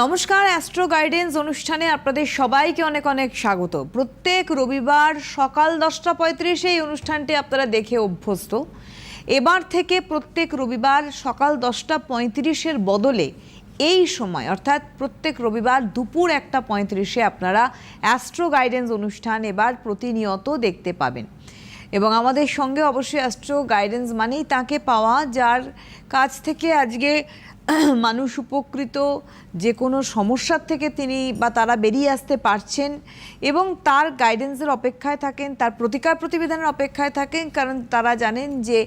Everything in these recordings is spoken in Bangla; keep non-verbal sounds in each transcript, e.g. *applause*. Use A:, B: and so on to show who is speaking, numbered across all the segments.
A: নমস্কার অ্যাস্ট্রো গাইডেন্স অনুষ্ঠানে আপনাদের সবাইকে অনেক অনেক স্বাগত। প্রত্যেক রবিবার সকাল দশটা পঁয়ত্রিশে এই অনুষ্ঠানটি আপনারা দেখে অভ্যস্ত। এবার থেকে প্রত্যেক রবিবার সকাল দশটা পঁয়ত্রিশের বদলে এই সময়, অর্থাৎ প্রত্যেক রবিবার দুপুর একটা পঁয়ত্রিশে আপনারা অ্যাস্ট্রো গাইডেন্স অনুষ্ঠান এবার প্রতিনিয়ত দেখতে পাবেন। এবং আমাদের সঙ্গে অবশ্যই অ্যাস্ট্রো গাইডেন্স মানেই তাকে পাওয়া, যার কাছ থেকে আজকে *clears throat* মানুষ উপকৃত যে কোনো সমস্যার থেকে তিনি বা তারা বেরিয়ে আসতে পারছেন এবং তার গাইডেন্সের অপেক্ষায় থাকেন, তার প্রতিকার প্রতিবেদনের অপেক্ষায় থাকেন, কারণ তারা জানেন যে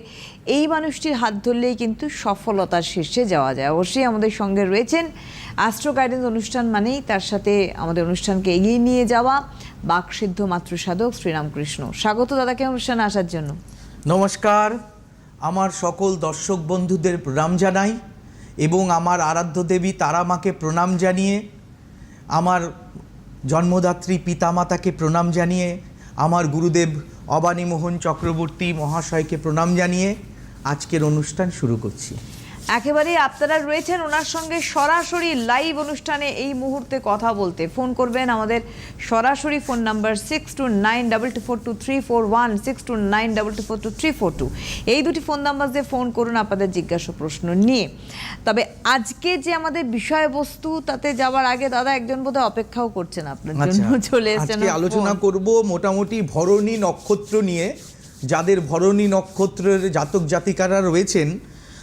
A: এই মানুষটির হাত ধরলেই কিন্তু সফলতার শীর্ষে যাওয়া যায়। অবশ্যই আমাদের সঙ্গে রয়েছেন অ্যাস্ট্রো গাইডেন্স অনুষ্ঠান মানেই তার সাথে আমাদের অনুষ্ঠানকে এগিয়ে নিয়ে যাওয়া বাকসিদ্ধ মাতৃসাধক শ্রীরামকৃষ্ণ। স্বাগত দাদাকে অনুষ্ঠানে আসার জন্য।
B: নমস্কার। আমার সকল দর্শক বন্ধুদের প্রণাম জানাই। এবং আমার আরাধ্য দেবী তারা মাকে প্রণাম জানিয়ে, আমার জন্মদাত্রী পিতামাতাকে প্রণাম জানিয়ে, আমার গুরুদেব অবানীমোহন চক্রবর্তী মহাশয়কে প্রণাম জানিয়ে আজকের অনুষ্ঠান শুরু করছি।
A: একেবারে আপনারা রয়েছেন ওনার সঙ্গে সরাসরি লাইভ অনুষ্ঠানে এই মুহূর্তে কথা বলতে। ফোন করবেন আমাদের সরাসরি phone number six two nine double two four two three four one six two nine double two four two three four two এই দুটি ফোন নাম্বার দিয়ে ফোন করুন আপনাদের জিজ্ঞাসা প্রশ্ন নিয়ে। তবে আজকে যে আমাদের বিষয়বস্তু তাতে যাওয়ার আগে দাদা একজন বোধহয় অপেক্ষাও করছেন আপনার জন্য। চলে এসেছেন
B: আচ্ছা, আলোচনা। করব মোটামুটি ভরণী নক্ষত্র নিয়ে। যাদের ভরণী নক্ষত্রের জাতক জাতিকারা রয়েছেন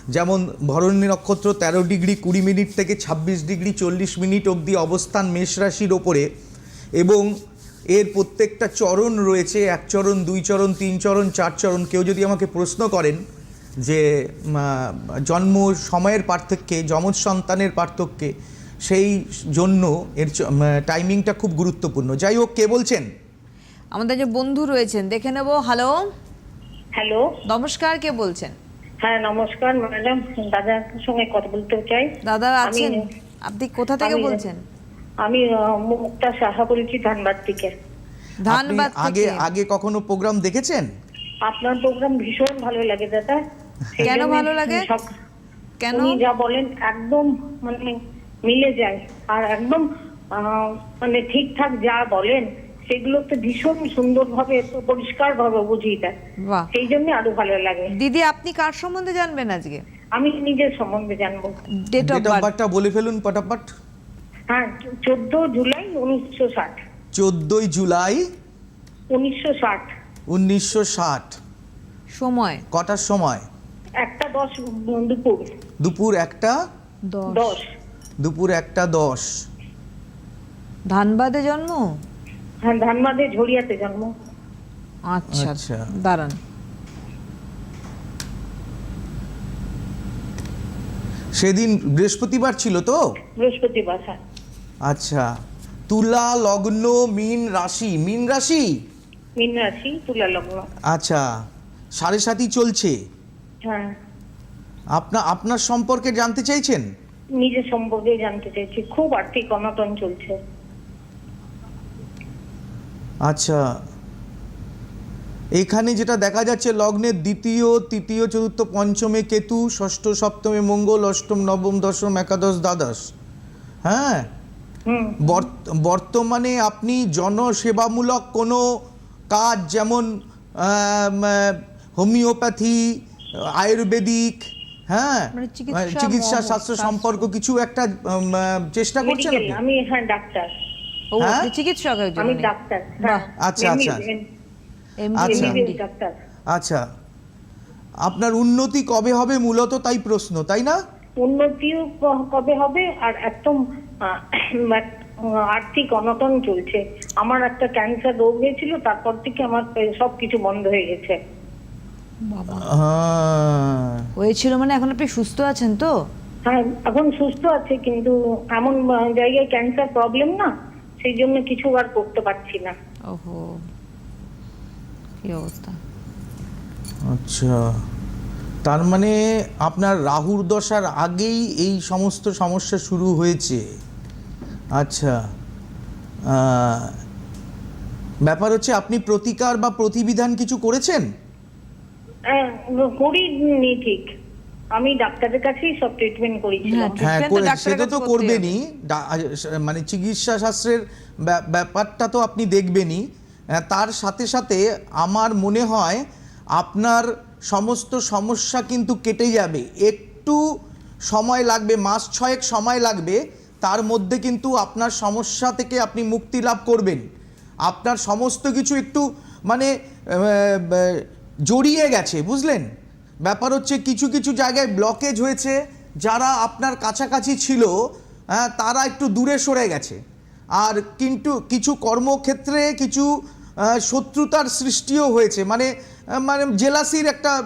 B: যেমন ভরণী নক্ষত্র তেরো ডিগ্রি কুড়ি মিনিট থেকে ছাব্বিশ ডিগ্রি চল্লিশ মিনিট অবধি অবস্থান মেষ রাশির ওপরে এবং এর প্রত্যেকটা চরণ রয়েছে এক চরণ দুই চরণ তিন চরণ চার চরণ। কেউ যদি আমাকে প্রশ্ন করেন যে জন্ম সময়ের পার্থক্যে যমজ সন্তানের পার্থক্যে সেই জন্য এর চ- টাইমিংটা খুব গুরুত্বপূর্ণ। যাই হোক কে বলছেন?
A: আমাদের যে বন্ধু রয়েছেন দেখে নেব। হ্যালো
C: হ্যালো
A: নমস্কার কে বলছেন?
C: হ্যাঁ নমস্কার ম্যাডাম। দাদার সঙ্গে কথা বলতে চাই।
A: দাদা আছেন? আপনি কোথা থেকে বলছেন?
C: আমি মুক্তা সাহা বলছি ধানবাদ থেকে।
A: ধানবাদ
B: আগে আগে কখনো প্রোগ্রাম দেখেছেন?
C: আপনার প্রোগ্রাম ভীষণ ভালো লাগে দাদা।
A: কেন ভালো লাগে?
C: সব-
A: কেন?
C: উনি যা বলেন একদম মানে মিলে যায়। আর একদম আহ, মানে ঠিকঠাক যা বলেন সেগুলোতে ভীষণ সুন্দরভাবে পরিষ্কার ভাবে বুঝিয়ে দেয়। সেই জন্য আরও ভালো লাগে।
A: দিদি আপনি কার সম্বন্ধে জানবেন আজকে?
C: আমি নিজের সম্বন্ধে জানব।
A: ডেট অফ
B: বার্থটা বলে ফেলুন পটাপট।
C: হ্যাঁ চোদ্দ জুলাই উনিশশো ষাট।
B: চোদ্দোই জুলাই
C: উনিশশো ষাট।
B: উনিশশো ষাট।
A: সময়?
B: কটার সময়?
C: একটা দশ দুপুর।
B: দুপুর একটা?
A: দশ।
B: দুপুর একটা দশ।
A: ধানবাদে জন্ম?
C: হ্যাঁ ধানবাদে ঝরিয়াতে জন্ম।
A: আচ্ছা
B: আচ্ছা।
A: দাঁড়ান।
B: সেদিন বৃহস্পতিবার ছিল তো?
C: বৃহস্পতিবার হ্যাঁ।
B: আচ্ছা। তুলা লগ্ন মিন রাশি। মিন রাশি?
C: মীন রাশি তুলা লগ্ন।
B: আচ্ছা। সাড়ে সাতই চলছে।
C: হ্যাঁ।
B: আপনা আপনার সম্পর্কে জানতে চাইছেন?
C: নিজের সম্পর্কে জানতে চাইছি। খুব আর্থিক অনটন চলছে।
B: আচ্ছা। এখানে যেটা দেখা যাচ্ছে লগ্নের দ্বিতীয় তৃতীয় চতুর্থ পঞ্চমে কেতু ষষ্ঠ সপ্তমে মঙ্গল অষ্টম নবম দশম একাদশ দ্বাদশ। হ্যাঁ? বর্তমানে আপনি জনসেবামূলক কোনো কাজ যেমন হোমিওপ্যাথি আয়ুর্বেদিক হ্যাঁ?
A: মানে চিকিৎসা
B: শাস্ত্র। সম্পর্ক কিছু একটা চেষ্টা করছেন
C: আমি হ্যাঁ ডাক্তার।
A: ও
B: হ্যাঁ?
A: আপনি চিকিৎসক একজন
C: আমি ডাক্তার হ্যাঁ।
B: আচ্ছা, আচ্ছা। আচ্ছা। আচ্ছা। আপনার উন্নতি কবে হবে? মূলত তাই প্রশ্ন তাই না?
C: উন্নতিও কবে হবে? আর একদম আর্থিক অনটন চলছে। আমার একটা ক্যান্সার রোগ হয়েছিল তারপর থেকে আমার সব কিছু বন্ধ হয়ে গেছে।
B: হ্যাঁ।
A: হয়েছিল মানে এখন আপনি সুস্থ আছেন তো?
C: হ্যাঁ এখন সুস্থ আছে কিন্তু এমন জায়গায় ক্যান্সার প্রবলেম না। সেই জন্য কিছু আর করতে পারছি না।
A: ওহো কি অবস্থা?
B: আচ্ছা তার মানে আপনার রাহুর দশার আগেই এই সমস্ত সমস্যা শুরু হয়েছে। আচ্ছা আহ, ব্যাপার হচ্ছে আপনি প্রতিকার বা প্রতিবিধান কিছু করেছেন?
C: করিনি ঠিক। আমি ডাক্তারের কাছেই সব ট্রিটমেন্ট করেছিলাম।
A: হ্যাঁ,
B: হ্যাঁ করে সেটা তো করবেনই। মানে চিকিৎসা শাস্ত্রের ব্যা- ব্যাপারটা তো আপনি দেখবেনই। তার সাথে সাথে আমার মনে হয় আপনার সমস্ত সমস্যা কিন্তু কেটে যাবে। একটু সময় লাগবে মাস ছয়েক সময় লাগবে তার মধ্যে কিন্তু আপনার সমস্যা থেকে আপনি মুক্তি লাভ করবেন। আপনার সমস্ত কিছু একটু মানে জড়িয়ে গেছে বুঝলেন? ব্যাপার হচ্ছে কিছু কিছু জায়গায় ব্লকেজ হয়েছে যারা আপনার কাছাকাছি ছিল হ্যাঁ, তারা একটু দূরে সরে গেছে। আর কিন্তু কিছু কর্মক্ষেত্রে কিছু শত্রুতার সৃষ্টিও হয়েছে। মানে মানে জেলাসির একটা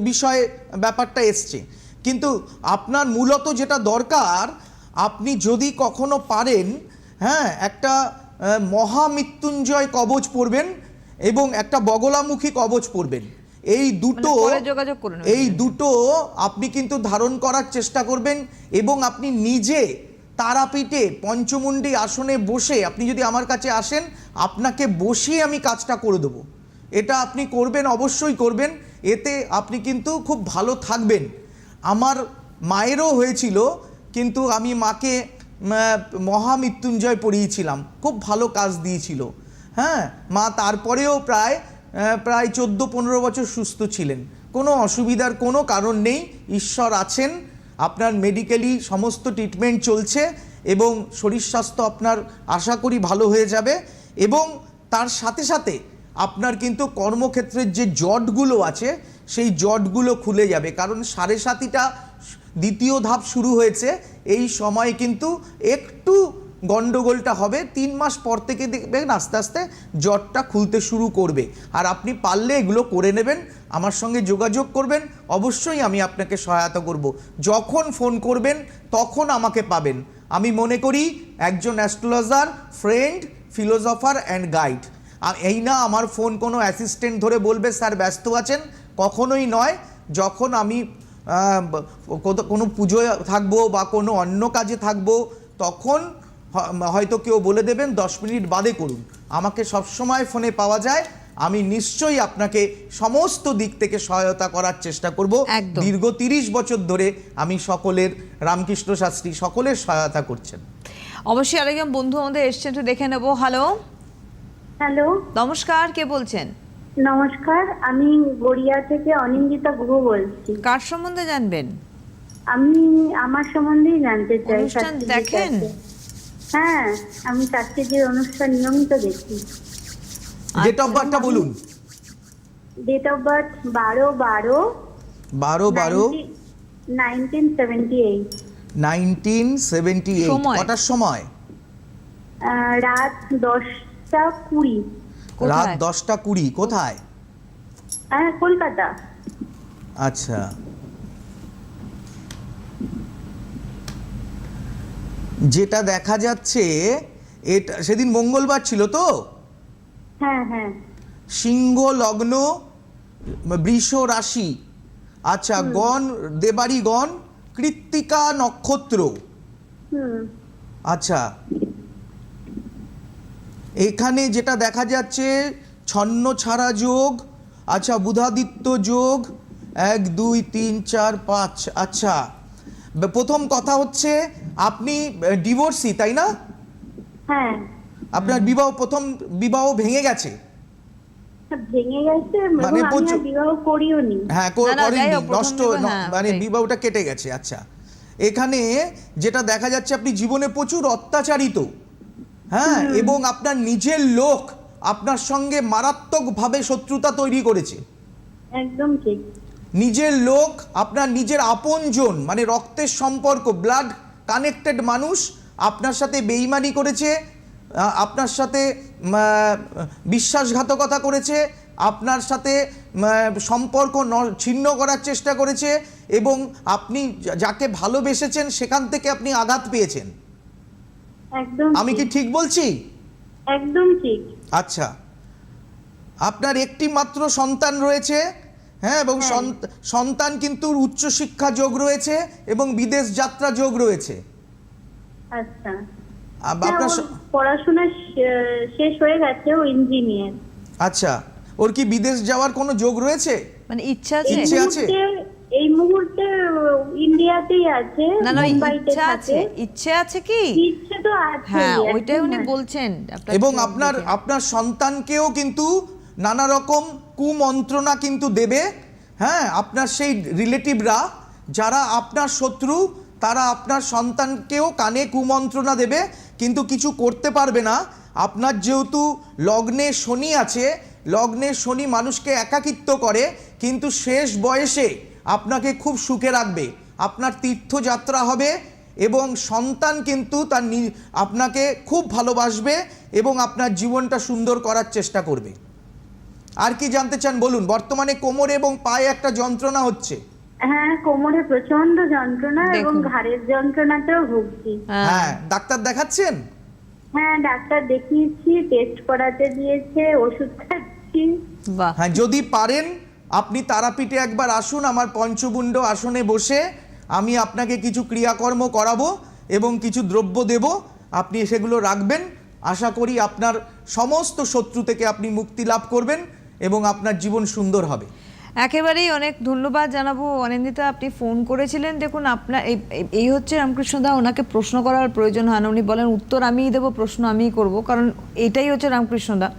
B: বিষয় ব্যাপারটা এসছে। কিন্তু আপনার মূলত যেটা দরকার আপনি যদি কখনো পারেন হ্যাঁ একটা মহামৃত্যুঞ্জয় কবচ পড়বেন এবং একটা বগলামুখী কবচ পড়বেন। এই দুটো
A: মানে যোগাযোগ করে নেবেন।
B: এই দুটো আপনি কিন্তু ধারণ করার চেষ্টা করবেন এবং আপনি নিজে তারাপীঠে পঞ্চমুণ্ডী আসনে বসে আপনি যদি আমার কাছে আসেন আপনাকে বসিয়ে আমি কাজটা করে দেবো। এটা আপনি করবেন অবশ্যই করবেন। এতে আপনি কিন্তু খুব ভালো থাকবেন। আমার মায়েরও হয়েছিল কিন্তু আমি মাকে মহামৃত্যুঞ্জয় পড়িয়েছিলাম। খুব ভালো কাজ দিয়েছিল। হ্যাঁ মা তারপরেও প্রায় প্রায় চোদ্দ পনেরো বছর সুস্থ ছিলেন। কোনো অসুবিধার কোনো কারণ নেই। ঈশ্বর আছেন। আপনার মেডিকেলি সমস্ত ট্রিটমেন্ট চলছে এবং শরীর স্বাস্থ্য আপনার আশা করি ভালো হয়ে যাবে এবং তার সাথে সাথে আপনার কিন্তু কর্মক্ষেত্রের যে জটগুলো আছে, সেই জটগুলো খুলে যাবে। কারণ সাড়ে সাতিটা দ্বিতীয় ধাপ শুরু হয়েছে। এই সময় কিন্তু একটু গন্ডগোলটা হবে, তিন মাস পর থেকে দেখবেন আস্তে আস্তে জ্বরটা খুলতে শুরু করবে। আর আপনি পারলে এগুলো করে নেবেন, আমার সঙ্গে যোগাযোগ করবেন, অবশ্যই আমি আপনাকে সহায়তা করব। যখন ফোন করবেন, তখন আমাকে পাবেন। আমি মনে করি একজন astrologer, friend, philosopher and guide. এই না আমার ফোন কোনো অ্যাসিস্ট্যান্ট ধরে বলবে, স্যার, ব্যস্ত আছেন? কখনোই নয়। যখন আমি কোনো পুজোয় থাকব বা কোনো অন্য কাজে থাকব, তখন হয়তো কেউ বলে দেবেন দশ মিনিট বাদে করুন। আমাকে সবসময় ফোনে পাওয়া যায়। আমি নিশ্চয়ই আপনাকে সমস্ত দিক থেকে সহায়তা করার চেষ্টা করব। দীর্ঘ তিরিশ বছর ধরে আমি সকলের রামকৃষ্ণ শাস্ত্রী সকলের সহায়তা করছেন।
A: অবশ্যই আরেকজন বন্ধু আমাদের এসছেন একটু দেখে নেব। হ্যালো।
D: হ্যালো।
A: নমস্কার কে বলছেন?
D: নমস্কার আমি গড়িয়া থেকে অনিন্দিতা গুহ বলছি।
A: কার সম্বন্ধে জানবেন?
D: আমি আমার সম্বন্ধেই জানতে চাই
A: অনুষ্ঠান দেখেন?
D: হ্যাঁ আমি শাস্ত্রীজির অনুষ্ঠান নিয়মিত দেখি।
B: ডেট অফ বার্থটা বলুন।
D: ডেট অফ বার্থ বারো বারো
B: বারো বারো।
D: Nineteen seventy eight
B: nineteen seventy eight
A: সময়?
B: কটার সময়?
D: রাত দশটা কুড়ি।
B: রাত দশটা কুড়ি কোথায়?
D: হ্যাঁ কলকাতা।
B: আচ্ছা। যেটা দেখা যাচ্ছে এটা সেদিন মঙ্গলবার ছিল তো?
D: হ্যাঁ হ্যাঁ।
B: সিংহ লগ্ন বৃষ রাশি। আচ্ছা গণ দেবাড়ি গণ কৃত্তিকা নক্ষত্র। আচ্ছা। এখানে যেটা দেখা যাচ্ছে ছন্ন ছাড়া যোগ আচ্ছা বুধাদিত্য যোগ এক দুই তিন চার পাঁচ আচ্ছা। প্রথম কথা হচ্ছে আপনি ডিভোর্সি তাই না?
D: হ্যাঁ।
B: আপনার বিবাহ প্রথম বিবাহ ভেঙে গেছে?
D: ভেঙে গেছে
B: মানে
D: বিবাহ
B: হ্যাঁ করেননি নষ্ট
A: হ্যাঁ,
B: মানে বিবাহটা কেটে গেছে আচ্ছা। এখানে যেটা দেখা যাচ্ছে আপনি জীবনে প্রচুর অত্যাচারিত হ্যাঁ এবং আপনার নিজের লোক আপনার সঙ্গে মারাত্মকভাবে শত্রুতা তৈরি করেছে।
D: একদম ঠিক।
B: নিজের লোক আপনার নিজের আপনজন মানে রক্তের সম্পর্ক ব্লাড কানেক্টেড মানুষ আপনার সাথে বেইমানি করেছে আপনার সাথে বিশ্বাসঘাতকতা করেছে আপনার সাথে সম্পর্ক ন- ছিন্ন করার চেষ্টা করেছে এবং আপনি যাকে ভালোবেসেছেন সেখান থেকে আপনি আঘাত পেয়েছেন। আমি কি
D: ঠিক।
B: ঠিক বলছি?
D: একদম ঠিক।
B: আচ্ছা। আপনার একটি মাত্র সন্তান রয়েছে হ্যাঁ এবং
D: হ্যাঁ।
B: সন্তান কিন্তু উচ্চশিক্ষা যোগ রয়েছে এবং বিদেশ যাত্রা যোগ রয়েছে।
D: আচ্ছা। হ্যাঁ,
B: আপনার
D: পড়াশোনা শেষ হয়ে গেছে ও ইঞ্জিনিয়ার।
B: আচ্ছা ওর কি বিদেশ যাওয়ার কোনো যোগ রয়েছে?
A: মানে ইচ্ছা আছে?
B: ইচ্ছে আছে?
D: এই মুহূর্তে ইন্ডিয়াতেই আছে
A: না না ইচ্ছা আছে। ইচ্ছে আছে কি?
D: ইচ্ছে তো আছে
A: হ্যাঁ ওইটাই উনি বলছেন। আপনার
B: এবং আপনার আপনার সন্তানকেও কিন্তু নানা রকম কুমন্ত্রণা কিন্তু দেবে হ্যাঁ আপনার সেই রিলেটিভরা, যারা আপনার শত্রু, তারা আপনার সন্তানকেও কানে কুমন্ত্রণা দেবে, কিন্তু কিছু করতে পারবে না। আপনার যেহেতু লগ্নে শনি আছে, লগ্নে শনি মানুষকে একাকিত্ব করে, কিন্তু শেষ বয়সে আপনাকে খুব সুখে রাখবে। আপনার তীর্থযাত্রা হবে এবং সন্তান কিন্তু তার আপনাকে খুব ভালোবাসবে এবং আপনার জীবনটা সুন্দর করার চেষ্টা করবে। আর কি জানতে চান বলুন? বর্তমানে কোমরে এবং পায়ে একটা যন্ত্রণা হচ্ছে।
D: হ্যাঁ কোমরে প্রচণ্ড যন্ত্রণা এবং
A: দেখুন।
D: ঘাড়ের যন্ত্রণাতেও ভুগছি।
A: হ্যাঁ।
B: হ্যাঁ ডাক্তার দেখাচ্ছেন?
D: হ্যাঁ ডাক্তার দেখিয়েছি টেস্ট করাতে দিয়েছে ওষুধ খাচ্ছি।
B: হ্যাঁ যদি পারেন আপনি তারাপীঠে একবার আসুন আমার পঞ্চগুণ্ড আসনে বসে আমি আপনাকে কিছু ক্রিয়াকর্ম করাবো এবং কিছু দ্রব্য দেব। আপনি সেগুলো রাখবেন। আশা করি আপনার সমস্ত শত্রু থেকে আপনি মুক্তি লাভ করবেন। এবং আপনার জীবন সুন্দর হবে।
A: একেবারেই অনেক ধন্যবাদ জানাব। অনিন্দিতা, আপনি ফোন করেছিলেন। দেখুন আপনার এই- হচ্ছে রামকৃষ্ণদা ওনাকে প্রশ্ন করার প্রয়োজন হয় না উনি বলেন, উত্তর আমিই দেবো, প্রশ্ন আমিই করব। কারণ এটাই হচ্ছে রামকৃষ্ণদা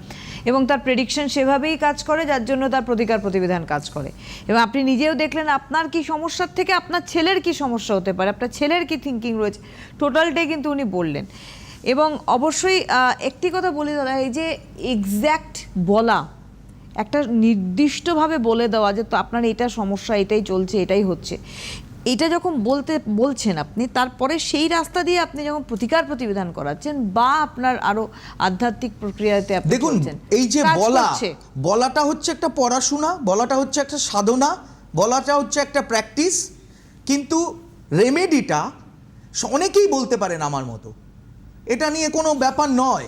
A: এবং তার প্রেডিকশন সেভাবেই কাজ করে, যার জন্য তার প্রতিকার প্রতিবিধান কাজ করে। এবং আপনি নিজেও দেখলেন, আপনার কি সমস্যার থেকে আপনার ছেলের কি সমস্যা হতে পারে? আপনার ছেলের কি থিঙ্কিং রয়েছে? টোটালটাই কিন্তু উনি বললেন। এবং অবশ্যই একটি কথা বলি দাদা, এই যে এক্স্যাক্ট বলা একটা নির্দিষ্টভাবে বলে দেওয়া যে তো আপনার এটা সমস্যা এটাই চলছে এটাই হচ্ছে। এটা যখন বলতে বলছেন আপনি তারপরে সেই রাস্তা দিয়ে আপনি যখন প্রতিকার প্রতিবিধান করাচ্ছেন বা আপনার আরও আধ্যাত্মিক প্রক্রিয়াতে আপনি
B: দেখুন এই যে বলা। বলাটা হচ্ছে একটা পড়াশোনা বলাটা হচ্ছে একটা সাধনা বলাটা হচ্ছে একটা প্র্যাকটিস কিন্তু রেমেডিটা অনেকেই বলতে পারেন আমার মতো। এটা নিয়ে কোনো ব্যাপার নয়।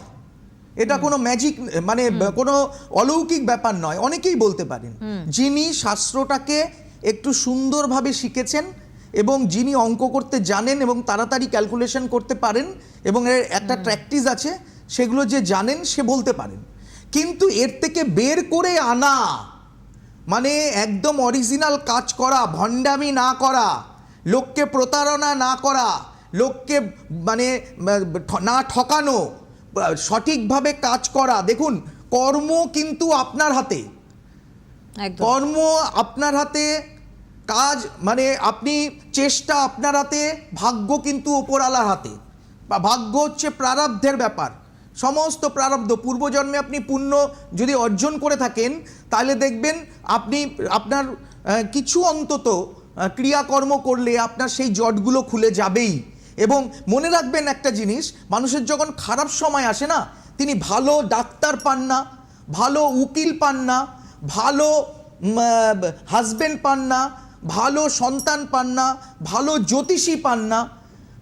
B: এটা কোনো ম্যাজিক মানে কোনো অলৌকিক ব্যাপার নয়। অনেকেই বলতে পারেন যিনি শাস্ত্রটাকে একটু সুন্দরভাবে শিখেছেন এবং যিনি অঙ্ক করতে জানেন এবং তাড়াতাড়ি ক্যালকুলেশন করতে পারেন এবং এর একটা প্র্যাকটিস আছে সেগুলো যে জানেন সে বলতে পারেন। কিন্তু এর থেকে বের করে আনা মানে একদম অরিজিনাল কাজ করা ভণ্ডামি না করা লোককে প্রতারণা না করা লোককে মানে না ঠকানো সঠিকভাবে কাজ করা। দেখুন কর্ম কিন্তু আপনার হাতে। কর্ম আপনার হাতে কাজ মানে আপনি চেষ্টা আপনার হাতে ভাগ্য কিন্তু ওপরালার হাতে। বা ভাগ্য হচ্ছে প্রারব্ধের ব্যাপার। সমস্ত প্রারব্ধ পূর্বজন্মে আপনি পুণ্য যদি অর্জন করে থাকেন তাহলে দেখবেন আপনি আপনার কিছু অন্তত ক্রিয়াকর্ম করলে আপনার সেই জটগুলো খুলে যাবেই। এবং মনে রাখবেন একটা জিনিস, মানুষের যখন খারাপ সময় আসে না, তিনি ভালো ডাক্তার পান না, ভালো উকিল পান না, ভালো হাজবেন্ড পান না, ভালো সন্তান পান না, ভালো জ্যোতিষী পান না,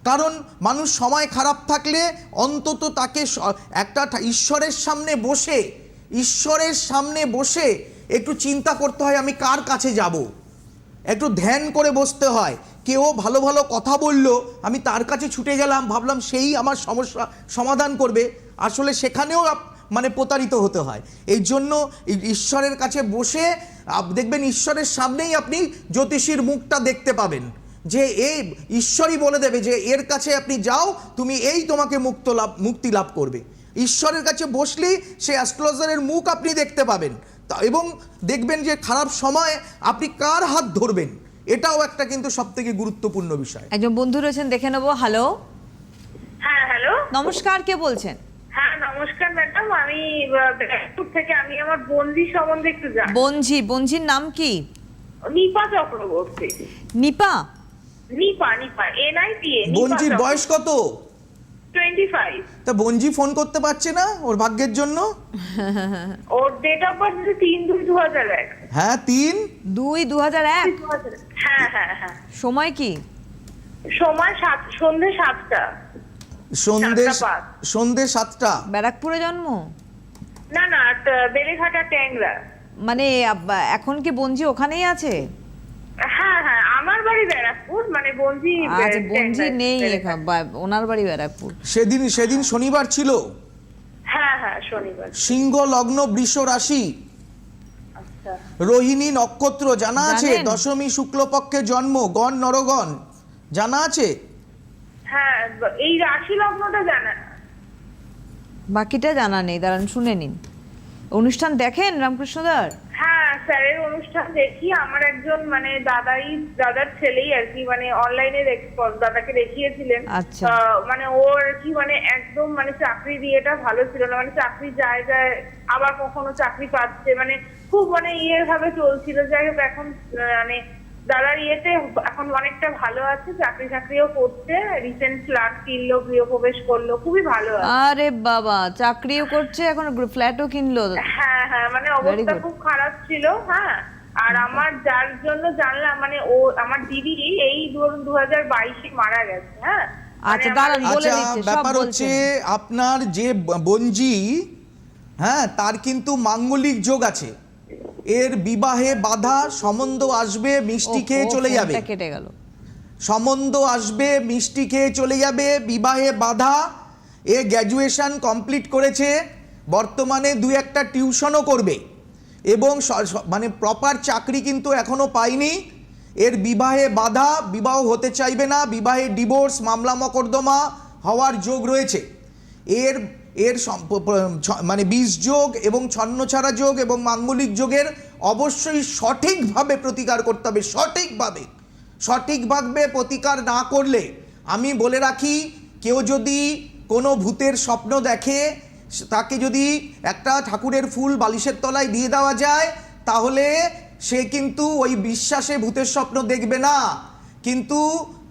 B: কারণ মানুষ সময় খারাপ থাকলে অন্তত তাকে একটা ঈশ্বরের সামনে বসে, ঈশ্বরের সামনে বসে একটু চিন্তা করতে হয়, আমি কার কাছে যাব? একটু ধ্যান করে বসতে হয় কেউ ভালো ভালো কথা বলল, আমি তার কাছে ছুটে গেলাম, ভাবলাম সেই আমার সমস্যা সমাধান করবে। আসলে সেখানেও মানে প্রতারিত হতে হয়। এই জন্য ঈশ্বরের কাছে বসে দেখবেন ঈশ্বরের সামনেই আপনি জ্যোতিষীর মুখটা দেখতে পাবেন। যে এই ঈশ্বরই বলে দেবে যে এর কাছে আপনি যাও, তুমি এই তোমাকে মুক্ত লাভ, মুক্তি লাভ করবে। ঈশ্বরের কাছে বসলেই সে অ্যাস্ট্রোলজারের মুখ আপনি দেখতে পাবেন। এবং দেখবেন যে খারাপ সময় আপনি কার হাত ধরবেন? এটাও একটা কিন্তু সব থেকে গুরুত্বপূর্ণ বিষয়।
A: একজন বন্ধু রয়েছেন দেখে নেব। হ্যালো?
C: হ্যাঁ হ্যালো?
A: নমস্কার কে বলছেন?
C: হ্যাঁ নমস্কার ম্যাডাম। আমি ব্যারাকপুর থেকে আমি আমার বন্দি সম্বন্ধে একটু জানি।
A: বঞ্জি বঞ্জির নাম কি?
C: Nipa Chakraborty.
A: Nipa?
C: Nipa Nipa N I P A
B: বঞ্জির বয়স কত?
C: টোয়েন্টি ফাইভ
B: তা বঞ্জি ফোন করতে পারছে না ওর ভাগ্যের জন্য?
C: ওর ডেট অফ বার্থ তিন দুই দু হাজার এক।
B: হ্যাঁ তিন?
A: দুই দু হাজার এক।
C: হ্যাঁ হ্যাঁ হ্যাঁ।
A: সময় কি?
C: সময় সাত সন্ধে সাতটা।
B: সন্ধে
C: সাতটা পাঁচ।
B: সন্ধে সাতটা?
A: ব্যারাকপুরে জন্ম?
C: না না ট- বেলেঘাটা ট্যাংরা।
A: মানে আব- এখন কি বঞ্জি ওখানেই আছে?
C: হ্যাঁ হ্যাঁ আমার বাড়ি ব্যারাকপুর মানে বঞ্জি
A: আচ্ছা
C: আহ,
A: বঞ্জি
C: ট্যাংরা,
A: নেই
C: বেলেঘাটা।
A: এখান বা- ওনার বাড়ি ব্যারাকপুর।
B: সেদিন সেদিন শনিবার ছিল?
C: হ্যাঁ হ্যাঁ শনিবার।
B: সিংহ লগ্ন বৃষ রাশি? রোহিণী নক্ষত্র জানা আছে দশমী শুক্লপক্ষে জন্ম গণ নরগণ? জানা আছে?
C: হ্যাঁ এই রাশি লগ্নটা জানা।
A: বাকিটা জানা নেই দাঁড়ান শুনে নিন। অনুষ্ঠান দেখেন রামকৃষ্ণদার?
C: হ্যাঁ স্যারের অনুষ্ঠান দেখি। আমার একজন মানে দাদাই দাদার ছেলেই আর কি মানে অনলাইনে দাদাকে দেখিয়েছিলেন।
A: আচ্ছা।
C: আহ, মানে ওর কি মানে একদম মানে চাকরি দিয়েটা ভালো ছিল না। মানে চাকরি যায় যায় আবার কখনো চাকরি পাচ্ছে। মানে খুব মানে ইয়ে ভাবে চলছিল। যাই হোক এখন মানে দাদার ইয়েতে এখন অনেকটা ভালো আছে চাকরি চাকরিও করছে রিসেন্ট ফ্ল্যাট কিনলো গৃহপ্রবেশ করল খুবই ভালো আছে।
A: আরে বাবা চাকরিও করছে এখন ফ্ল্যাটও কিনলো।
C: হ্যাঁ হ্যাঁ মানে অবস্থা খুব খারাপ ছিল হ্যাঁ। আর আমার যার জন্য জানলাম মানে ও আমার দিদি এই ধরুন দু হাজার বাইশে মারা গেছে হ্যাঁ। মানে
A: আচ্ছা, দাঁড়ান, বলে
B: আচ্ছা
A: দিচ্ছে,
B: ব্যাপার হচ্ছে আপনার যে বঞ্জি হ্যাঁ তার কিন্তু মাঙ্গলিক যোগ আছে। এর বিবাহে বাধা সম্বন্ধ আসবে মিষ্টি খেয়ে চলে যাবে।
A: কেটে গেল।
B: সম্বন্ধ আসবে মিষ্টি খেয়ে চলে যাবে বিবাহে বাধা এ গ্র্যাজুয়েশন কমপ্লিট করেছে বর্তমানে দু একটা টিউশনও করবে। এবং মানে প্রপার চাকরি কিন্তু এখনও পায়নি। এর বিবাহে বাধা বিবাহ হতে চাইবে না বিবাহে ডিভোর্স মামলা মকদ্দমা হওয়ার যোগ রয়েছে। এর এর মানে বীজ যোগ এবং ছন্নছাড়া যোগ এবং মাঙ্গলিক যোগের অবশ্যই সঠিকভাবে প্রতিকার করতে হবে, সঠিকভাবে। সঠিকভাবে প্রতিকার না করলে, আমি বলে রাখি, কেউ যদি কোনো ভূতের স্বপ্ন দেখে, তাকে যদি একটা ঠাকুরের ফুল বালিশের তলায় দিয়ে দেওয়া যায়, তাহলে সে কিন্তু ওই বিশ্বাসে ভূতের স্বপ্ন দেখবে না। কিন্তু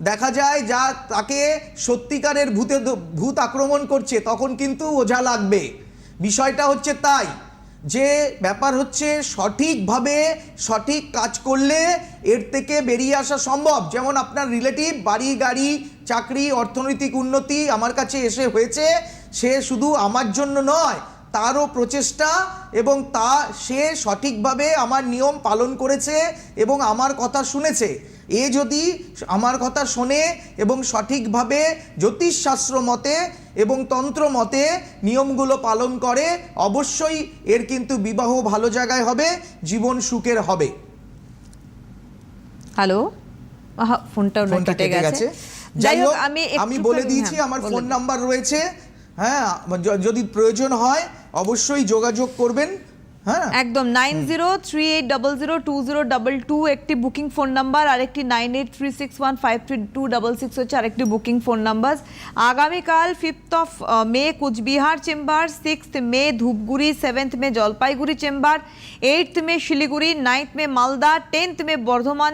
B: দেখা যায় যা তাকে সত্যিকারের ভূতে ভূত আক্রমণ করছে, তখন কিন্তু ওঝা লাগবে। বিষয়টা হচ্ছে তাই যে ব্যাপার হচ্ছে সঠিকভাবে সঠিক কাজ করলে এর থেকে বেরিয়ে আসা সম্ভব। যেমন আপনার রিলেটিভ বাড়ি, গাড়ি, চাকরি, অর্থনৈতিক উন্নতি আমার কাছে এসে হয়েছে, সে শুধু আমার জন্য নয় তারও প্রচেষ্টা এবং তা সে সঠিকভাবে আমার নিয়ম পালন করেছে এবং আমার কথা শুনেছে। এ যদি আমার কথা শোনে এবং সঠিকভাবে জ্যোতিষশাস্ত্র মতে এবং তন্ত্র মতে নিয়মগুলো পালন করে অবশ্যই এর কিন্তু বিবাহ ভালো জায়গায় হবে জীবন সুখের হবে।
A: হ্যালো? ফোনটা কেটে গেছে। যাই হোক আমি
B: আমি বলে দিয়েছি
A: হ্যাঁ,
B: আমার ফোন নাম্বার রয়েছে। হ্যাঁ যদি প্রয়োজন হয় অবশ্যই যোগাযোগ করবেন হ্যাঁ?
A: একদম, nine zero three eight double zero two zero double two একটি বুকিং ফোন নাম্বার আর একটি nine eight three six one five three two double six হচ্ছে আরেকটি বুকিং ফোন নাম্বার। আগামীকাল fifth of May Coochbehar chamber sixth May Dhupguri seventh May Jalpaiguri chamber eighth May Siliguri ninth May Malda tenth May Bardhaman,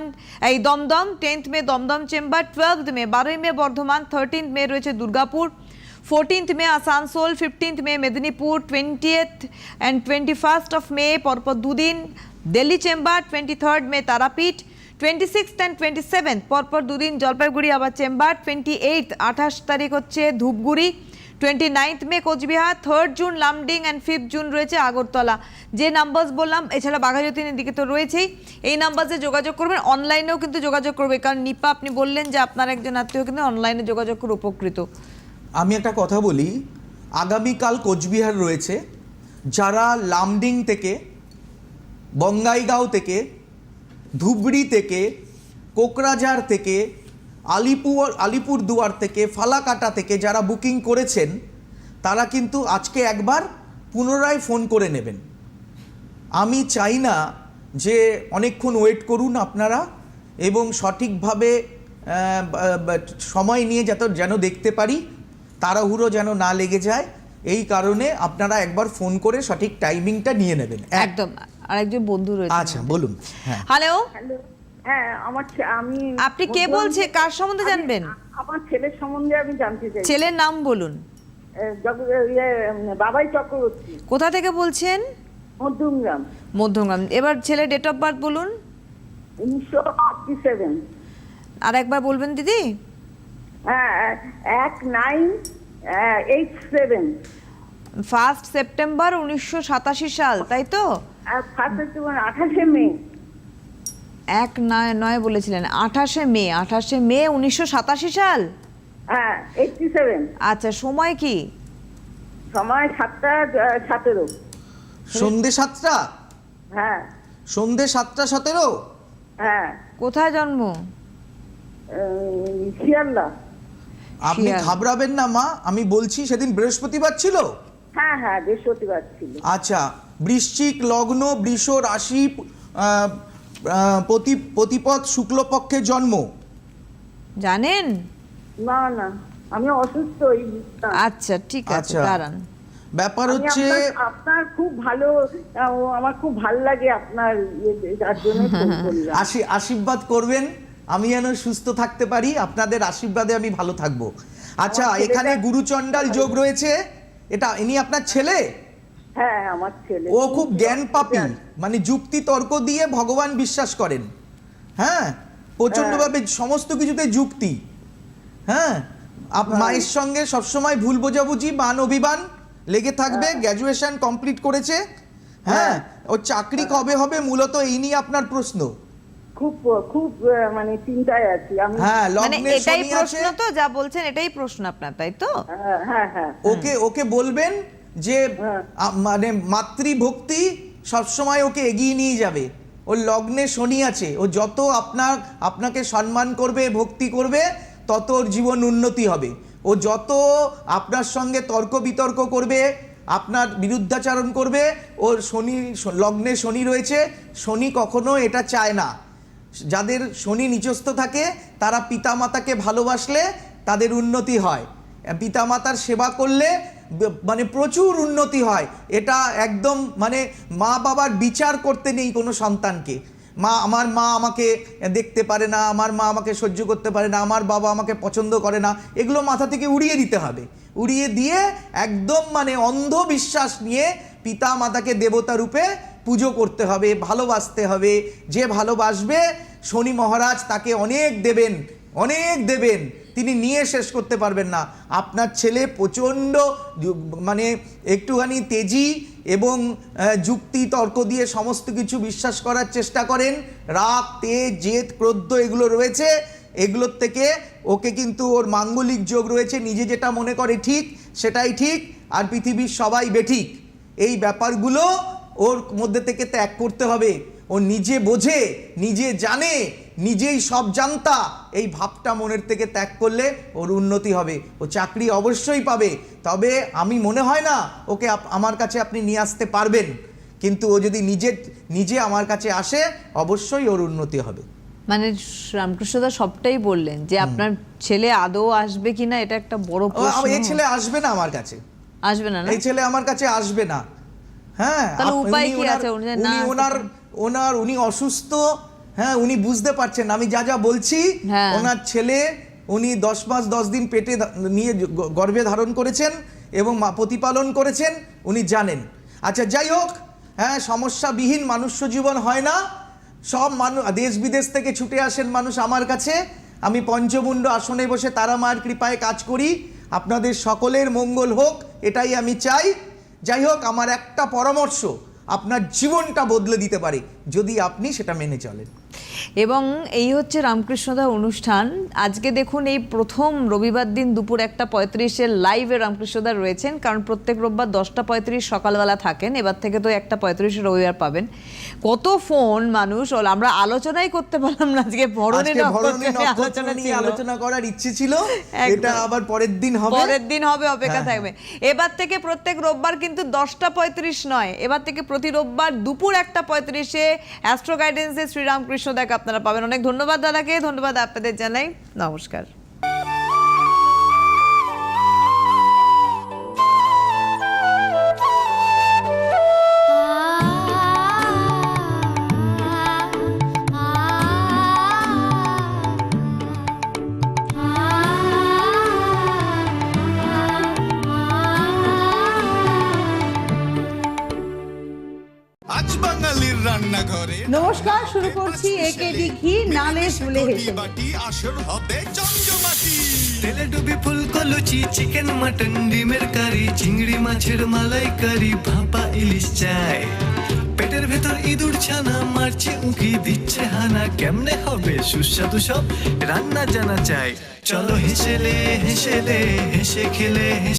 A: এই Dumdum tenth May Dumdum chamber twelve May বারোই মে বর্ধমান থার্টিন্থ মে রয়েছে Durgapur. Fourteenth May Asansol fifteenth May Medinipur twentieth and twenty first of May পরপর দুদিন Delhi chamber twenty third May Tarapith twenty sixth and twenty seventh পরপর দুদিন জলপাইগুড়ি আবার চেম্বার টোয়েন্টি এইট আঠাশ তারিখ হচ্ছে Dhupguri twenty ninth May Coochbehar third June Lumding and fifth June রয়েছে আগরতলা। যে নাম্বারস বললাম, এছাড়া বাঘাযতীনের দিকে তো রয়েছেই। এই নাম্বারে যোগাযোগ করবেন অনলাইনেও কিন্তু যোগাযোগ করবে। কারণ নিপা আপনি বললেন যে আপনার একজন আত্মীয় কিন্তু অনলাইনে যোগাযোগ করে উপকৃত।
B: আমি একটা কথা বলি, আগামীকাল কোচবিহার রয়েছে, যারা লামডিং থেকে, বঙ্গাইগাঁও থেকে, ধুবড়ি থেকে, কোকরাঝাড় থেকে, আলিপুর আলিপুর দুয়ার থেকে, ফালাকাটা থেকে যারা বুকিং করেছেন, তারা কিন্তু আজকে একবার পুনরায় ফোন করে নেবেন। আমি চাই না যে অনেকক্ষণ ওয়েট করুন আপনারা এবং সঠিকভাবে সময় নিয়ে যত যেন দেখতে পারি তাড়াহুড়ো যেন না লেগে যায় এই কারণে আপনারা একবার ফোন করে সঠিক টাইমিংটা নিয়ে নেবেন। এক-
A: একদম আরেকজন বন্ধু রয়েছে।
B: আচ্ছা বলুন হ্যাঁ।
A: হ্যালো?
C: হ্যাঁ আমার ছে- আমি
A: আপনি কে বলছে কার সম্বন্ধে জানবেন?
C: আমার ছেলের সম্বন্ধে আমি জানতে চাই।
A: ছেলের নাম বলুন।
C: বাবাই চক্রবর্তী।
A: কোথা থেকে বলছেন?
C: মধ্যমগ্রাম।
A: মধ্যমগ্রাম। এবার ছেলের ডেট অফ বার্থ বলুন।
C: উনিশশো আটটি সেভেন
A: আর একবার বলবেন দিদি।
C: এক nine eight seven
A: first September উনিশশো সাতাশি সাল তাই তো?
C: ফার্স্ট সেপ্টেম্বর আঠাশে মে।
A: এক নয় নয় বলেছিলেন আঠাশে মে আঠাশে মে উনিশশো সাতাশি সাল?
C: হ্যাঁ এইটটি সেভেন
A: আচ্ছা সময় কি?
C: সময় সাতটা সতেরো।
B: সন্ধে সাতটা?
C: হ্যাঁ।
B: সন্ধে সাতটা সতেরো?
C: হ্যাঁ।
A: কোথায় জন্ম?
C: শিয়াল্লা
B: আপনি। ঘাবড়াবেন না মা। আমি বলছি সেদিন বৃহস্পতিবার ছিল?
C: হ্যাঁ হ্যাঁ বৃহস্পতিবার ছিল।
B: আচ্ছা বৃশ্চিক লগ্ন বৃষ রাশি প্রতি প্রতিপদ শুক্লপক্ষে জন্ম।
A: জানেন?
C: না না আমি অসুস্থ
A: আচ্ছা ঠিক আছে
B: আচ্ছা।
A: দাঁড়ান।
B: ব্যাপার হচ্ছে
C: আপনার- খুব ভালো আহ, আমার খুব ভালো লাগে আপনার যার জন্য *laughs*
B: আশীর্বাদ করবেন। আমি যেন সুস্থ থাকতে পারি আপনাদের আশীর্বাদে আমি ভালো থাকব। আচ্ছা এখানে গুরুচণ্ডাল যোগ রয়েছে। এটা ইনি আপনার ছেলে?
C: হ্যাঁ আমার ছেলে।
B: ও খুব জ্ঞান পাপি মানে যুক্তি তর্ক দিয়ে ভগবান বিশ্বাস করেন। হ্যাঁ প্রচন্ডভাবে সমস্ত কিছুতে যুক্তি। হ্যাঁ মায়ের সঙ্গে সবসময় ভুল বোঝাবুঝি মান অভিমান লেগে থাকবে গ্র্যাজুয়েশন কমপ্লিট করেছে। হ্যাঁ। ও চাকরি কবে হবে মূলত এই নিয়ে আপনার প্রশ্ন।
C: খুব খুব মানে চিন্তায় আছি। আমি
B: হ্যাঁ
A: মানে
B: লগ্নে
A: এটাই প্রশ্ন তো যা বলছেন এটাই প্রশ্ন আপনার তাই তো?
C: হ্যাঁ হ্যাঁ হ্যাঁ।
B: ওকে ওকে বলবেন যে। মানে মাতৃভক্তি সবসময় ওকে এগিয়ে নিয়ে যাবে। ওর লগ্নে শনি আছে ও যত আপনার আপনাকে সম্মান করবে ভক্তি করবে তত ওর জীবন উন্নতি হবে। ও যত আপনার সঙ্গে তর্ক বিতর্ক করবে আপনার বিরুদ্ধাচারণ করবে ওর শনি লগ্নে শনি রয়েছে শনি কখনো এটা চায় না। যাদের শনি নিচস্থ থাকে, তারা পিতামাতাকে ভালোবাসলে তাদের উন্নতি হয়। পিতামাতার সেবা করলে মানে প্রচুর উন্নতি হয়। এটা একদম মানে মা বাবার বিচার করতে নেই কোনো সন্তানকে। মা, আমার মা আমাকে দেখতে পারে না, আমার মা আমাকে সহ্য করতে পারে না, আমার বাবা আমাকে পছন্দ করে না, এগুলো মাথা থেকে উড়িয়ে দিতে হবে। উড়িয়ে দিয়ে একদম মানে অন্ধবিশ্বাস নিয়ে পিতা মাতাকে দেবতা রূপে পুজো করতে হবে, ভালোবাসতে হবে। যে ভালোবাসবে, শনি মহারাজ তাকে অনেক দেবেন অনেক দেবেন। তিনি নিয়ে শেষ করতে পারবেন না। আপনার ছেলে প্রচণ্ড মানে একটুখানি তেজি এবং যুক্তি, তর্ক দিয়ে সমস্ত কিছু বিশ্বাস করার চেষ্টা করেন। রাগ, তেজ, জেদ, ক্রোধ এগুলো রয়েছে। এগুলোর থেকে ওকে কিন্তু ওর মাঙ্গলিক যোগ রয়েছে। নিজে যেটা মনে করে ঠিক, সেটাই ঠিক। আর পৃথিবীর সবাই বেঠিক। এই ব্যাপারগুলো ওর মধ্যে থেকে ত্যাগ করতে হবে। ও নিজে বোঝে নিজে জানে নিজেই সব জানতা। এই ভাবটা মনের থেকে ত্যাগ করলে ওর উন্নতি হবে। ও চাকরি অবশ্যই পাবে। তবে আমি মনে হয় না ওকে আমার কাছে আপনি নিয়ে আসতে পারবেন। কিন্তু ও যদি নিজে নিজে আমার কাছে আসে অবশ্যই ওর উন্নতি হবে।
A: মানে রামকৃষ্ণদা সবটাই বললেন যে আপনার ছেলে আদৌ আসবে কিনা এটা একটা বড় প্রশ্ন।
B: এই ছেলে আসবে না আমার কাছে।
A: আসবে না?
B: এই ছেলে আমার কাছে আসবে না। হ্যাঁ
A: উপায় কি আছে? উনি
B: ওনার ওনার উনি অসুস্থ হ্যাঁ উনি বুঝতে পারছেন আমি যা যা বলছি
A: হ্যাঁ।
B: ওনার ছেলে উনি দশ মাস দশ দিন পেটে নিয়ে গর্ভে ধারণ করেছেন এবং মা প্রতিপালন করেছেন উনি জানেন। আচ্ছা যাই হোক হ্যাঁ সমস্যাবিহীন মানুষ্য জীবন হয় না। সব মানুষ দেশ বিদেশ থেকে ছুটে আসেন মানুষ আমার কাছে। আমি পঞ্চমুণ্ড আসনে বসে তারা মায়ের কৃপায় কাজ করি। আপনাদের সকলের মঙ্গল হোক এটাই আমি চাই। যাই হোক, আমার একটা পরামর্শ, আপনার জীবনটা বদলে দিতে পারে, যদি আপনি সেটা মেনে চলেন।
A: এবং এই হচ্ছে রামকৃষ্ণদা অনুষ্ঠান। আজকে দেখুন এই প্রথম রবিবার দিন দুপুর একটা পঁয়ত্রিশের লাইভে রামকৃষ্ণদা রয়েছেন কারণ প্রত্যেক রোববার দশটা পঁয়ত্রিশ সকালবেলা থাকেন। এবার থেকে তো একটা পঁয়ত্রিশে রবিবার পাবেন। কত ফোন মানুষ আমরা আলোচনাই করতে পারলাম না আজকে ভরণী আলোচনা
B: নিয়ে আলোচনা করার ইচ্ছে ছিল। এটা আবার পরের দিন হবে।
A: পরের দিন হবে অপেক্ষা
B: হ্যাঁ,
A: থাকবে। এবার থেকে প্রত্যেক রোববার কিন্তু দশটা পঁয়ত্রিশ নয় এবার থেকে প্রতি রোববার দুপুর একটা পঁয়ত্রিশে অ্যাস্ট্রো গাইডেন্সে শ্রীরামকৃষ্ণ দেখ আপনারা পাবেন। অনেক ধন্যবাদ দাদাকে ধন্যবাদ আপনাদের জানাই। নমস্কার।
E: নালে হেসে
F: বাটি আসর হবে জমজমাটি।
G: তেলে ডুবি ফুলকো লুচি চিকেন মাটন ডিমের কারি চিংড়ি মাছের মালাইকারি ভাপা ইলিশ চাই। পেটের ভেতর ইঁদুর ছানা মারছে উকি দিচ্ছে হানা কেমনে হবে? সুস্বাদু সব রান্না জানা চাই। চলো হেসেলে হেসেলে হেসে খেলে হেসে